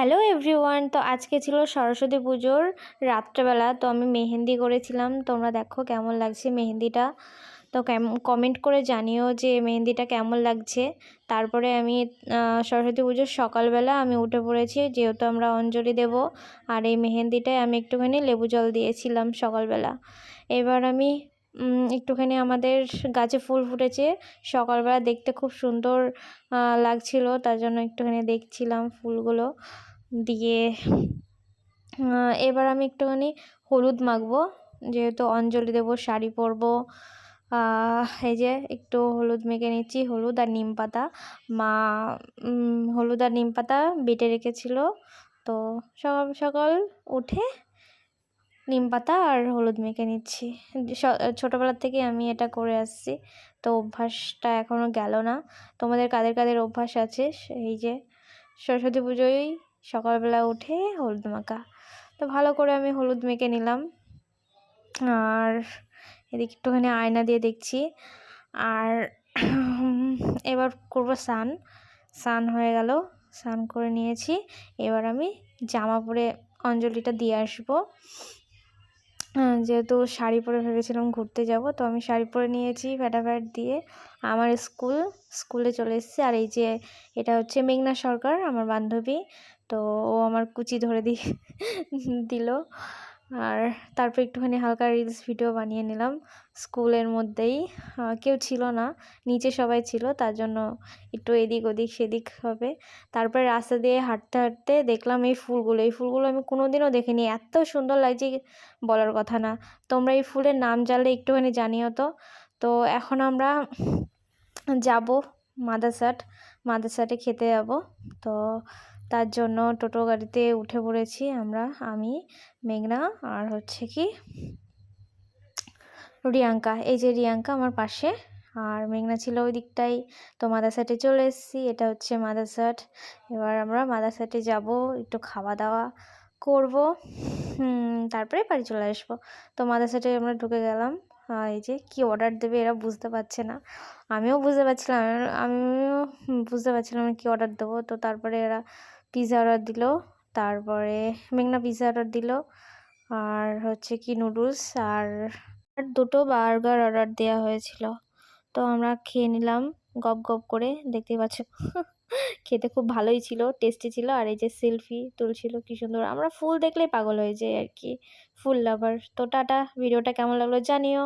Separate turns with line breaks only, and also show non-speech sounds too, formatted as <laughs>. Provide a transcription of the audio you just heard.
Hello everyone, তো আজকে ছিল সরস্বতী পুজোর রাত্রেবেলা, তো আমি মেহেন্দি করেছিলাম। তোমরা দেখো কেমন লাগছে মেহেন্দিটা। তো কেমন কমেন্ট করে জানিও যে মেহেন্দিটা কেমন লাগছে। তারপরে আমি সরস্বতী পুজোর সকালবেলা আমি উঠে পড়েছি, যেহেতু আমরা অঞ্জলি দেব, আর এই মেহেন্দিটায় আমি একটুখানি লেবু জল দিয়েছিলাম সকালবেলা। এবার আমি একটুখানি আমাদের গাছে ফুল ফুটেছে। সকালবেলা দেখতে খুব সুন্দর লাগছিল, তার জন্য একটুখানি দেখছিলাম ফুলগুলো। দিয়ে এবার আমি একটুখানি হলুদ মাখবো। যেহেতু অঞ্জলি দেবো শাড়ি পরবো এই যে একটু হলুদ মেখে নিচ্ছি, হলুদ আর নিম পাতা। মা হলুদ আর নিম পাতা বেটে রেখেছিল। তো সকাল সকাল উঠে নিম পাতা আর হলুদ মেখে নিচ্ছি। ছোটোবেলার থেকে আমি এটা করে আসছি। তো অভ্যাসটা এখনও গেল না। তোমাদের কাদের কাদের অভ্যাস আছে? এই যে সরস্বতী পুজোয় সকালবেলা উঠে হলুদ মাখা। তো ভালো করে আমি হলুদ মেখে নিলাম। আর এদিকে একটুখানি আয়না দিয়ে দেখছি। আর এবার করব স্নান। স্নান হয়ে গেল। স্নান করে নিয়েছি। এবার আমি জামা পরে অঞ্জলিটা দিয়ে আসব। যেহেতু শাড়ি পরে ভেবেছিলাম ঘুরতে যাব, তো আমি শাড়ি পরে নিয়েছি ফ্যাটাফ্যাট দিয়ে। আমার স্কুল, স্কুলে চলে এসেছি। আর এই যে এটা হচ্ছে মেঘনা সরকার, আমার বান্ধবী। তো ও আমার কুচি ধরে দি, দিল। আর তারপর একটুখানি হালকা রিলস ভিডিও বানিয়ে নিলাম স্কুলের মধ্যেই। কেউ ছিল না, নিচে সবাই ছিল, তার জন্য একটু এদিক ওদিক সেদিক হবে। তারপরে রাস্তা দিয়ে হাঁটতে হাঁটতে দেখলাম এই ফুলগুলো এই ফুলগুলো আমি কোনো দিনও দেখিনি। এত সুন্দর লাগছে বলার কথা না। তোমরা এই ফুলের নাম জানলে একটুখানি জানিও তো। তো এখন আমরা যাব মাদাসাট মাদাসাটে খেতে যাব। তো তার জন্য টোটো গাড়িতে উঠে পড়েছি আমরা, আমি, মেঘনা আর হচ্ছে কি রিয়াঙ্কা। এই যে রিয়াঙ্কা আমার পাশে আর মেঘনা ছিল ওই দিকটাই। তো মাদাসাটে চলে এসেছি, এটা হচ্ছে মাদাসাট এবার আমরা মাদাসাটে যাব, একটু খাওয়া দাওয়া করব তারপরে বাড়ি চলে আসব। তো মাদাসাটে আমরা ঢুকে গেলাম। এই যে কি অর্ডার দেবে এরা বুঝতে পারছে না। আমিও বুঝতে পারছিলাম, আমিও বুঝতে পারছিলাম কী অর্ডার দেবো। তো তারপরে এরা পিৎজা অর্ডার দিল, তারপরে মেঘনা পিৎজা অর্ডার দিল, আর হচ্ছে কি নুডলস আর দুটো বার্গার অর্ডার দেওয়া হয়েছিল। তো আমরা খেয়ে নিলাম, গপ গপ করে, দেখতেই পাচ্ছ, <laughs> খেতে খুব ভালোই ছিল টেস্টি ছিল, আর এই যে সেলফি তুলছিল, কী সুন্দর। আমরা ফুল দেখলেই পাগল হয়ে যাই আর কি ফুল লাভার তো টাটা ভিডিওটা কেমন লাগল জানিও।